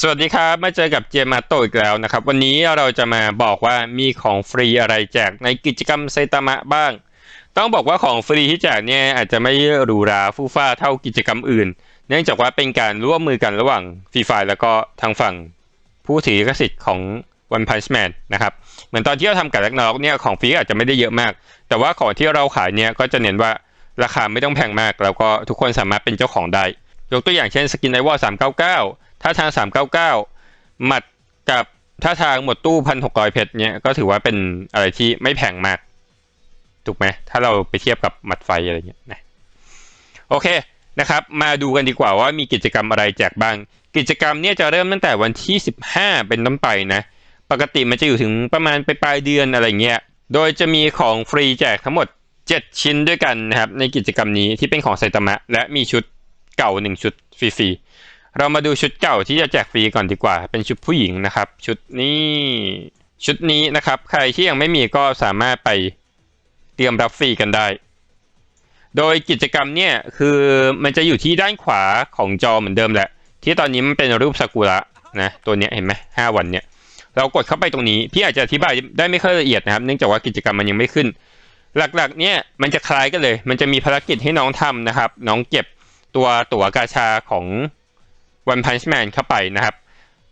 สวัสดีครับ มาเจอกับเจมมาโตอีกแล้วนะครับ วันนี้เราจะมาบอกว่ามีของฟรีอะไรแจกในกิจกรรมไซตามะบ้าง ต้องบอกว่าของฟรีที่แจกเนี่ยอาจจะไม่หรูหราฟู่ฟ้าเท่ากิจกรรมอื่น เนื่องจากว่าเป็นการร่วมมือกันระหว่างฟรีไฟแล้วก็ทางฝั่งผู้ถือลิขสิทธิ์ของ One Punch Man นะครับเหมือนตอนที่เราทำกับแล็กนอกเนี่ยของฟรีอาจจะไม่ได้เยอะมาก แต่ว่าของที่เราขายเนี่ยก็จะเน้นว่าราคาไม่ต้องแพงมาก แล้วก็ทุกคนสามารถเป็นเจ้าของได้ ยกตัวอย่างเช่นสกินไอวอลสามเก้าเก้าท่าทางสามเก้าเก้าหมัดกับท่าทางหมดตู้พันหกร้อยเพชรเนี่ยก็ถือว่าเป็นอะไรที่ไม่แพงมากถูกไหมถ้าเราไปเทียบกับหมัดไฟอะไรเงี้ยนะโอเคนะครับ มาดูกันดีกว่าว่ามีกิจกรรมอะไรแจกบ้าง กิจกรรมเนี่ยจะเริ่มตั้งแต่วันที่ 15 เป็นต้นไปนะ ปกติมันจะอยู่ถึงประมาณไปปลายเดือนอะไรเงี้ย โดยจะมีของฟรีแจกทั้งหมด 7 ชิ้นด้วยกันนะครับ ในกิจกรรมนี้ที่เป็นของไซตามะ และมีชุดเก่า 1 ชุดฟรีๆ เรามาดูชุดเก่าที่จะแจกฟรีก่อนดีกว่า เป็นชุดผู้หญิงนะครับ ชุดนี้ชุดนี้นะครับ ใครที่ยังไม่มีก็สามารถไปเตรียมรับฟรีกันได้ โดยกิจกรรมเนี่ยคือมันจะอยู่ที่ด้านขวาของจอเหมือนเดิมแหละ ที่ตอนนี้มันเป็นรูปซากุระนะตัวเนี้ยเห็นไหมห้าวันเนี่ย เรากดเข้าไปตรงนี้ พี่อาจจะอธิบายได้ไม่ค่อยละเอียดนะครับ เนื่องจากว่ากิจกรรมมันยังไม่ขึ้น หลักๆ เนี่ยมันจะคล้ายกันเลย มันจะมีภารกิจให้น้องทำนะครับ น้องเก็บตัวตั๋วกาชาของ One Punch Man เข้าไปนะครับ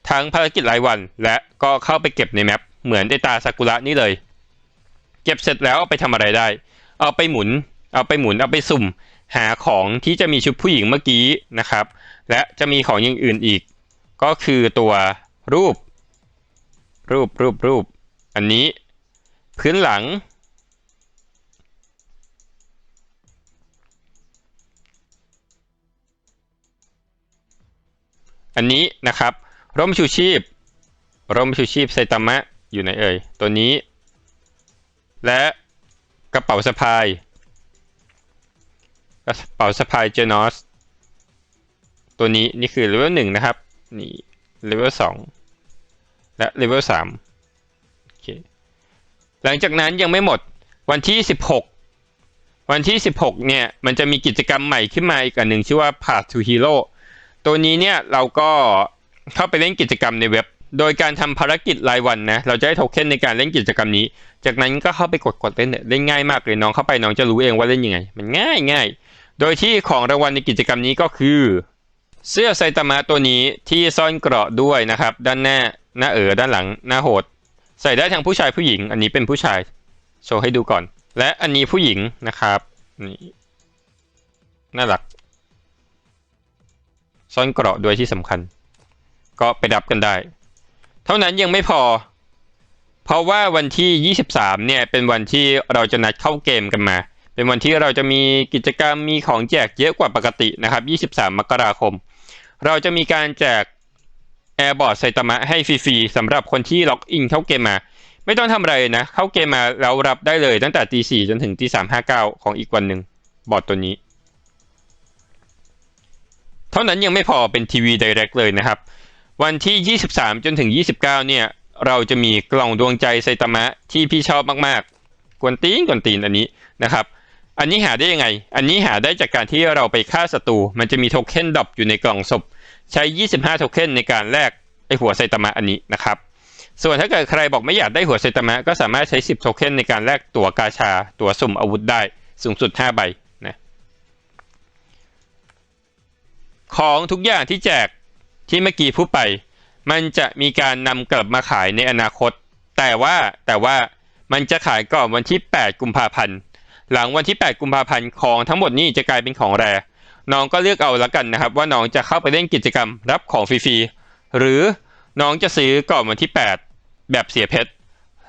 ทั้งภารกิจรายวันและก็เข้าไปเก็บในแมปเหมือนไดตาซากุระนี่เลย เก็บเสร็จแล้วเอาไปทำอะไรได้ เอาไปหมุน เอาไปหมุนเอาไปสุ่ม หาของที่จะมีชุดผู้หญิงเมื่อกี้นะครับ และจะมีของอย่างอื่นอีก ก็คือตัวรูป รูปรูปรูป อันนี้ พื้นหลัง อันนี้นะครับ ร่มชูชีพ ร่มชูชีพไซตามะอยู่ไหนเอ่ย ตัวนี้ และกระเป๋าสะพาย กระเป๋าสะพายเจนอส ตัวนี้นี่คือเลเวลหนึ่งนะครับ นี่เลเวลสอง และเลเวลสามโอเคหลังจากนั้นยังไม่หมดวันที่สิบหกวันที่สิบหกเนี่ยมันจะมีกิจกรรมใหม่ขึ้นมาอีกอันหนึ่งชื่อว่า Path to Hero ตัวนี้เนี่ยเราก็เข้าไปเล่นกิจกรรมในเว็บ โดยการทำภารกิจรายวันนะเราจะได้โทเค็นในการเล่นกิจกรรมนี้ จากนั้นก็เข้าไปกดกดเล่นเนี่ยเล่นง่ายมากเลยน้องเข้าไปน้องจะรู้เองว่าเล่นยังไง มันง่ายง่ายโดยที่ของรางวัลในกิจกรรมนี้ก็คือ เสื้อไซตามะตัวนี้ที่ซ่อนเกราะด้วยนะครับ ด้านหน้า หน้าเอ๋อด้านหลังหน้าโหด ใส่ได้ทั้งผู้ชายผู้หญิง อันนี้เป็นผู้ชายโชว์ให้ดูก่อน และอันนี้ผู้หญิงนะครับนี่น่ารัก ซ่อนเกราะด้วยที่สำคัญ ก็ไปรับกันได้ เท่านั้นยังไม่พอ เพราะว่าวันที่ 23 เนี่ย เป็นวันที่เราจะนัดเข้าเกมกันมา เป็นวันที่เราจะมีกิจกรรมมีของแจกเยอะกว่าปกตินะครับ 23 มกราคม เราจะมีการแจก Airbot ไซตามะให้ฟรีๆสำหรับคนที่ล็อกอินเข้าเกมมา ไม่ต้องทำอะไรนะ เข้าเกมมาเรารับได้เลยตั้งแต่ตี4จนถึงตี359ของอีกวันหนึ่งบอทตัวนี้ เท่านั้นยังไม่พอเป็นทีวี Direct เลยนะครับ วันที่ 23 จนถึง 29 เนี่ย เราจะมีกล่องดวงใจไซตามะที่พี่ชอบมากๆ กวนตีนกวนตีนอันนี้นะครับอันนี้หาได้ยังไง อันนี้หาได้จากการที่เราไปฆ่าศัตรู มันจะมีโทเค็นดรอปอยู่ในกล่องศพ ใช้ 25 โทเค็นในการแลกไอหัวไซตามะอันนี้นะครับ ส่วนถ้าเกิดใครบอกไม่อยากได้หัวไซตามะก็สามารถใช้ 10 โทเค็นในการแลกตั๋วกาชาตั๋วสุ่มอาวุธได้สูงสุด 5 ใบนะของทุกอย่างที่แจกที่เมื่อกี้พูดไป มันจะมีการนำกลับมาขายในอนาคต แต่ว่าแต่ว่ามันจะขายก่อนวันที่ 8 กุมภาพันธ์ หลังวันที่ 8 กุมภาพันธ์ของทั้งหมดนี้จะกลายเป็นของแร น้องก็เลือกเอาละกันนะครับ ว่าน้องจะเข้าไปเล่นกิจกรรมรับของฟรีๆหรือน้องจะซื้อก่อนวันที่ 8 แบบเสียเพชร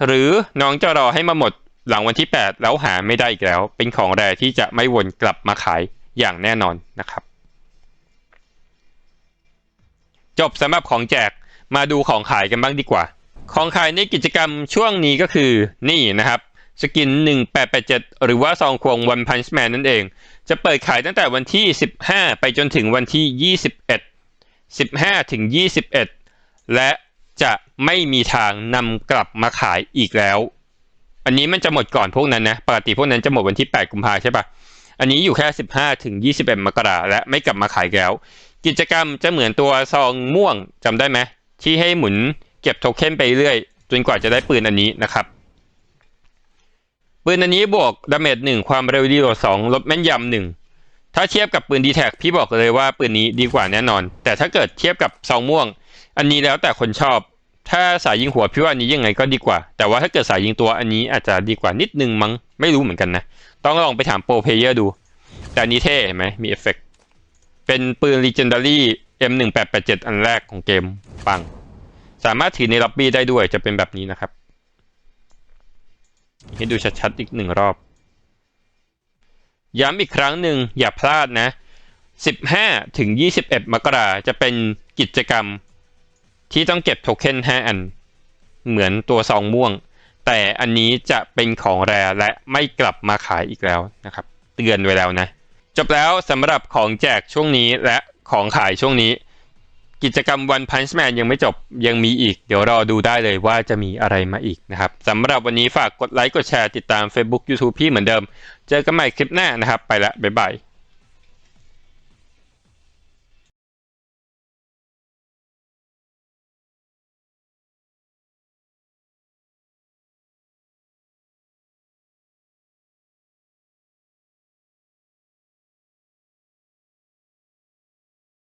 หรือน้องจะรอให้มาหมดหลังวันที่ 8 แล้วหาไม่ได้อีกแล้ว เป็นของแรที่จะไม่วนกลับมาขายอย่างแน่นอนนะครับ จบสำหรับของแจกมาดูของขายกันบ้างดีกว่า ของขายในกิจกรรมช่วงนี้ก็คือนี่นะครับ สกิน 1887 หรือว่าซองควง One Punch Man นั่นเอง จะเปิดขายตั้งแต่วันที่ 15 ไปจนถึงวันที่ 21 15 ถึง 21 และจะไม่มีทางนำกลับมาขายอีกแล้ว อันนี้มันจะหมดก่อนพวกนั้นนะ ปกติพวกนั้นจะหมดวันที่ 8 กุมภาใช่ปะอันนี้อยู่แค่ 15 ถึง 21 มกราและไม่กลับมาขายแล้ว กิจกรรมจะเหมือนตัวซองม่วงจำได้ไหมที่ให้หมุนเก็บโทเค็นไปเรื่อยจนกว่าจะได้ปืนอันนี้นะครับ ปืนอันนี้บวกดาเมจหนึ่งความเร็วดีโหลดสองลดแม่นยำหนึ่งถ้าเทียบกับปืนดีแท็พี่บอกเลยว่าปืนนี้ดีกว่าแน่นอน แต่ถ้าเกิดเทียบกับซองม่วง อันนี้แล้วแต่คนชอบ ถ้าสายยิงหัวพี่ว่าอันนี้ยังไงก็ดีกว่า แต่ว่าถ้าเกิดสายยิงตัวอันนี้อาจจะดีกว่านิดนึงมั้งไม่รู้เหมือนกันนะ ต้องลองไปถามโปรเพลเยอร์ดู แต่อันนี้เท่เห็นไหมมีเอฟเฟกต์เป็นปืน Legendary M1887 อันแรกของเกมปัง สามารถถือในล็อบบี้ได้ด้วยจะเป็นแบบนี้นะครับ ให้ดูชัดๆอีกหนึ่งรอบ ย้ำอีกครั้งหนึ่งอย่าพลาดนะ 15 ถึง 21 มกราจะเป็นกิจกรรมที่ต้องเก็บโทเค็น5 อัน เหมือนตัวซองม่วง แต่อันนี้จะเป็นของแรและไม่กลับมาขายอีกแล้วนะครับ เตือนไว้แล้วนะ จบแล้วสำหรับของแจกช่วงนี้และของขายช่วงนี้ กิจกรรมวันพันช์แมนยังไม่จบยังมีอีก เดี๋ยวรอดูได้เลยว่าจะมีอะไรมาอีกนะครับสำหรับวันนี้ฝากกดไลค์กดแชร์ติดตาม Facebook YouTube พี่เหมือนเดิม เจอกันใหม่คลิปหน้านะครับ ไปละบ๊ายบาย